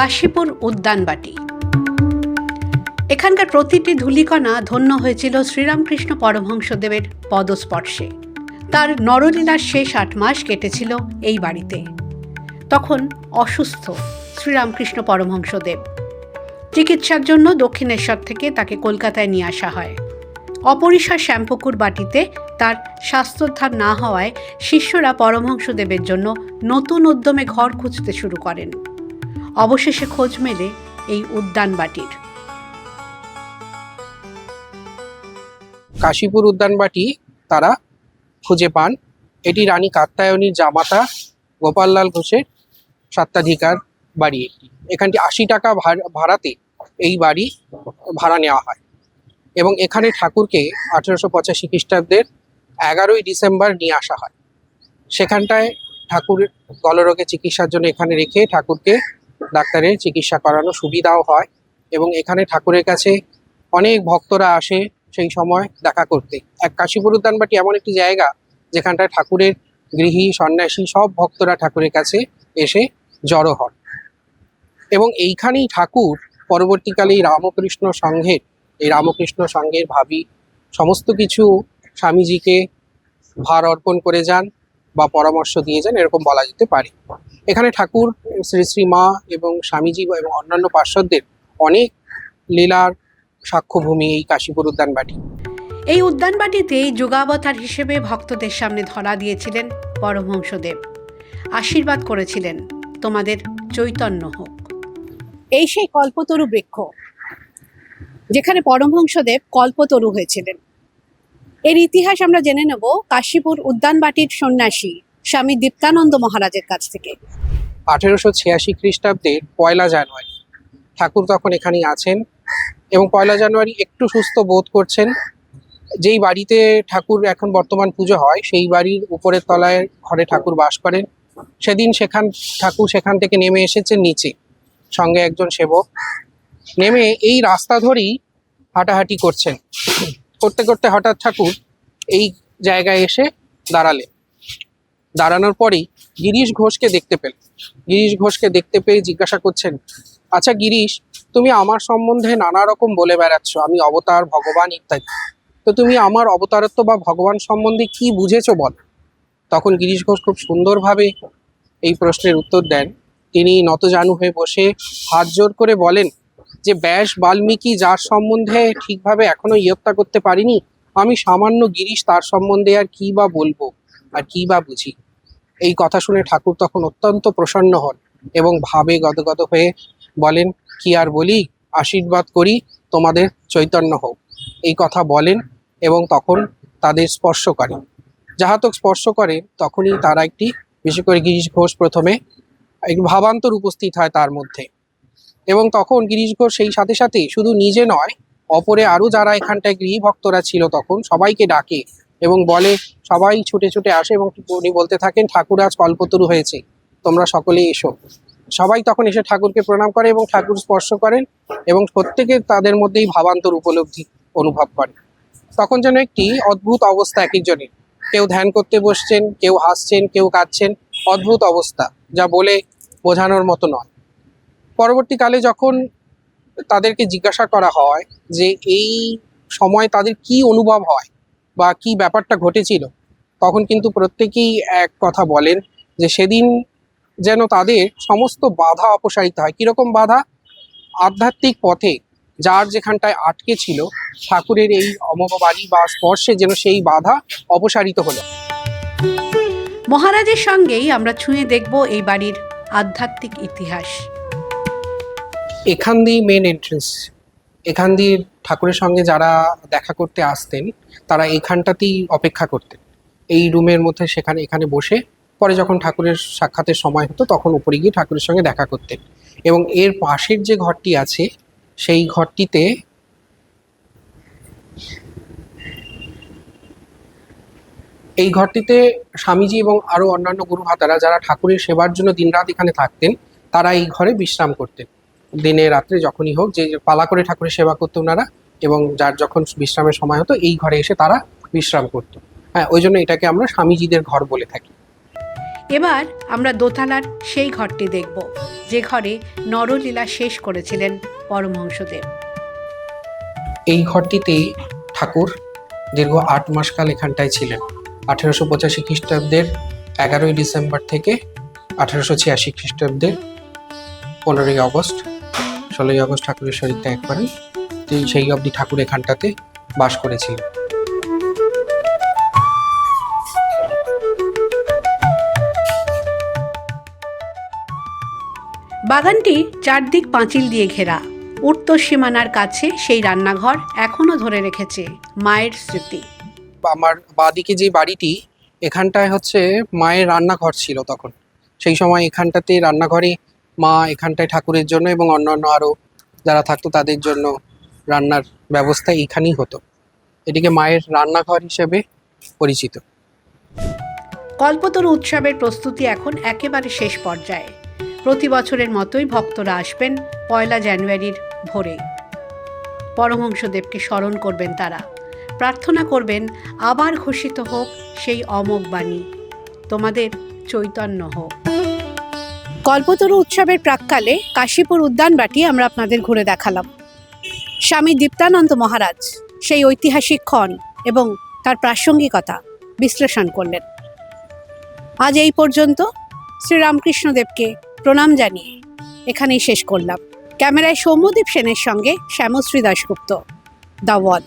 কাশীপুর উদ্যানবাটি এখানকার প্রতিটি ধূলিকণা ধন্য হয়েছিল শ্রীরামকৃষ্ণ পরমহংসদেবের পদস্পর্শে। তার নরলীলার শেষ আট মাস কেটেছিল এই বাড়িতে। তখন অসুস্থ শ্রীরামকৃষ্ণ পরমহংসদেব। চিকিৎসার জন্য দক্ষিণেশ্বর থেকে তাকে কলকাতায় নিয়ে আসা হয়। অপরিসর শ্যামপুকুর বাটিতে তার স্বাস্থ্যোদ্ধার না হওয়ায় শিষ্যরা পরমহংসদেবের জন্য নতুন উদ্যমে ঘর খুঁজতে শুরু করেন। অবশেষে খোঁজ মেলে এই উদ্যান বাটির। কাশীপুর উদ্যানবাটি তারা খুঁজে পান। এটি রানী কাত্যায়নীর জামাতা গোপাললাল ঘোষের স্বত্বাধিকার বাড়ি এখানটি আশি টাকা ভাড়- ভাড়াতে এই বাড়ি ভাড়া নেওয়া হয় এবং এখানে ঠাকুরকে আঠেরোশো পঁচাশি খ্রিস্টাব্দের এগারোই ডিসেম্বর নিয়ে আসা হয়। সেখানটায় ঠাকুরের গলরোগে চিকিৎসার জন্য এখানে রেখে ঠাকুরকে ডাক্তারের চিকিৎসা করানো সুবিধাও হয় এবং এখানে ঠাকুরের কাছে অনেক ভক্তরা আসে সেই সময় দেখা করতে। এক কাশীপুর উদ্যানবাটি এমন একটি জায়গা যেখানটায় ঠাকুরের গৃহী, সন্ন্যাসী সব ভক্তরা ঠাকুরের কাছে এসে জড়ো হন। এবং এইখানেই ঠাকুর পরবর্তীকালে এই রামকৃষ্ণ সংঘের, এই রামকৃষ্ণ সংঘের ভাবি সমস্ত কিছু স্বামীজিকে ভার অর্পণ করে যান বা পরামর্শ দিয়ে যান, এরকম বলা যেতে পারে। এখানে ঠাকুর, শ্রী শ্রী মা এবং স্বামীজি এবং অন্যান্য পার্শ্বদের অনেক লীলার সাক্ষ্যভূমি এই কাশীপুর উদ্যানবাটি এই উদ্যানবাটিতেই যোগাবতার হিসেবে ভক্তদের সামনে ধরা দিয়েছিলেন পরমহংসদেব। আশীর্বাদ করেছিলেন তোমাদের চৈতন্য হোক। এই সেই কল্পতরু বৃক্ষ, যেখানে পরমহংসদেব কল্পতরু হয়েছিলেন। এর ইতিহাস আমরা জেনে নেব কাশীপুর উদ্যানবাটির সন্ন্যাসী স্বামী দীপ্তানন্দ মহারাজের কাছ থেকে। আঠেরোশো ছিয়াশি খ্রিস্টাব্দের পয়লা জানুয়ারি। ঠাকুর তখন এখানেই আছেন এবং পয়লা জানুয়ারি একটু সুস্থ বোধ করছেন। যেই বাড়িতে ঠাকুর এখন বর্তমান পুজো হয়, সেই বাড়ির উপরের তলায় ঘরে ঠাকুর বাস করেন। সেদিন সেখান, ঠাকুর সেখান থেকে নেমে এসেছেন নিচে, সঙ্গে একজন সেবক। নেমে এই রাস্তা ধরেই হাঁটাহাঁটি করছেন। করতে করতে হঠাৎ ঠাকুর এই জায়গায় এসে দাঁড়ালেন। দাঁড়ানোর পরেই গিরিশ ঘোষকে দেখতে পেলেন গিরিশ ঘোষকে দেখতে পেয়ে জিজ্ঞাসা করছেন আচ্ছা গিরিশ, তুমি আমার সম্বন্ধে নানা রকম বলে বেড়াচ্ছ, আমি অবতার, ভগবান ইত্যাদি। তো তুমি আমার অবতারত্ব বা ভগবান সম্বন্ধে কি বুঝেছ বল? তখন গিরিশ ঘোষ খুব সুন্দরভাবে এই প্রশ্নের উত্তর দেন। তিনি নতজানু হয়ে বসে হাত জোর করে বলেন, যে ব্যাস বাল্মীকি যার সম্বন্ধে ঠিকভাবে এখনও ইয়ত্তা করতে পারিনি, আমি সামান্য গিরিশ তার সম্বন্ধে আর কি বা বলব? আর কি বা বুঝি? এই কথা শুনে ঠাকুর তখন অত্যন্ত প্রসন্ন হন এবং ভাবে গদগদ হয়ে বলেন, কি আর বলি? আশীর্বাদ করি তোমাদের চৈতন্য হোক। এই কথা বলেন এবং তখন তাদের স্পর্শ করেন যাহাতক স্পর্শ করে, তখনই তারা একটি, বিশেষ করে গিরিশ ঘোষ প্রথমে ভাবান্তর উপস্থিত হয় তার মধ্যে। এবং তখন গিরিশ ঘোষ সেই সাথে সাথে শুধু নিজে নয়, অপরে আরও যারা এখানটায় গৃহী ভক্তরা ছিল তখন সবাইকে ডাকে এবং বলে সবাই ছুটে ছুটে আসে এবং উনি বলতে থাকেন, ঠাকুর আজ কল্পতরু হয়েছে। তোমরা সকলেই এসো। সবাই তখন এসে ঠাকুরকে প্রণাম করে এবং ঠাকুর স্পর্শ করেন এবং প্রত্যেকে তাদের মধ্যেই ভাবান্তর উপলব্ধি অনুভব করে। তখন যেন একটি অদ্ভুত অবস্থা এক একজনের কেউ ধ্যান করতে বসছেন, কেউ হাসছেন, কেউ কাঁদছেন, অদ্ভুত অবস্থা, যা বলে বোঝানোর মতো নয়। পরবর্তীকালে যখন তাদেরকে জিজ্ঞাসা করা হয় যে, এই সময় তাদের কি অনুভব হয়? বা কি ব্যাপারটা ঘটেছিল তখন কিন্তু প্রত্যেকেই এক কথা বলেন যে সেদিন যেন তাদের সমস্ত বাধা অপসারিত হয়। কীরকম বাধা? আধ্যাত্মিক পথে যার যেখানটায় আটকে ছিল ঠাকুরের এই অমবাণী বা স্পর্শে যেন সেই বাধা অপসারিত হলো। মহারাজের সঙ্গেই আমরা ছুঁয়ে দেখব এই বাড়ির আধ্যাত্মিক ইতিহাস। এখান দিয়ে মেন এন্ট্রেন্স এখান দিয়ে ঠাকুরের সঙ্গে যারা দেখা করতে আসতেন, তারা এখানটাতেই অপেক্ষা করতেন। এই রুমের মধ্যে সেখানে, এখানে বসে পরে যখন ঠাকুরের সাক্ষাতের সময় হতো, তখন উপরে গিয়ে ঠাকুরের সঙ্গে দেখা করতেন। এবং এর পাশের যে ঘরটি আছে, সেই ঘরটিতে এই ঘরটিতে স্বামীজি এবং আরও অন্যান্য গুরু ভাতারা যারা ঠাকুরের সেবার জন্য দিনরাত এখানে থাকতেন, তারা এই ঘরে বিশ্রাম করতেন। দিনে রাত্রে যখনই হোক যে পালা করে ঠাকুরের সেবা করতো ওনারা এবং যার যখন বিশ্রামের সময় হতো এই ঘরে এসে তারা বিশ্রাম করতো। হ্যাঁ ওই জন্য এটাকে আমরা স্বামীজিদের ঘর বলে থাকি। এবার আমরা দোতলার সেই ঘরটি দেখব যে ঘরে নরলীলা শেষ করেছিলেন পরমহংসদেব। এই ঘরটিতে ঠাকুর দীর্ঘ আট মাসকাল এখানটায় ছিলেন। আঠেরোশো পঁচাশি খ্রিস্টাব্দের এগারোই ডিসেম্বর থেকে আঠেরোশো ছিয়াশি খ্রিস্টাব্দের পনেরোই আগস্ট ষোলোই আগস্ট ঠাকুরের শরীর ত্যাগ করেন। তো সেই অবধি ঠাকুর এখানটাতে বাস করেছিলেন। বাগানটি চারদিক পাঁচিল দিয়ে ঘেরা। উত্তর সীমানার কাছে সেই রান্নাঘর এখনও ধরে রেখেছে মায়ের স্মৃতি। আমার বাদিকে যে বাড়িটি এখানটায় হচ্ছে মায়ের রান্নাঘর ছিল তখন। সেই সময় এখানটাতে রান্নাঘরে মা এখানটায় ঠাকুরের জন্য এবং অন্যান্য আরও যারা থাকতো তাদের জন্য রান্নার ব্যবস্থা এইখানেই হতো। এটিকে মায়ের রান্নাঘর হিসেবে পরিচিত। কল্পতরু উৎসবের প্রস্তুতি এখন একেবারে শেষ পর্যায়ে। প্রতি বছরের মতোই ভক্তরা আসবেন পয়লা জানুয়ারির ভোরে। পরমহংসদেবকে স্মরণ করবেন তারা। প্রার্থনা করবেন, আবার ঘোষিত হোক সেই অমোঘ বাণী তোমাদের চৈতন্য হোক। কল্পতরু উৎসবের প্রাককালে কাশীপুর উদ্যানবাটি আমরা আপনাদের ঘুরে দেখালাম। স্বামী দীপ্তানন্দ মহারাজ সেই ঐতিহাসিক ক্ষণ এবং তার প্রাসঙ্গিকতা বিশ্লেষণ করলেন। আজ এই পর্যন্ত শ্রীরামকৃষ্ণদেবকে প্রণাম জানিয়ে এখানেই শেষ করলাম। ক্যামেরায় সৌম্যদীপ সেনের সঙ্গে শ্যামশ্রী দাশগুপ্ত। দ্য ওয়াল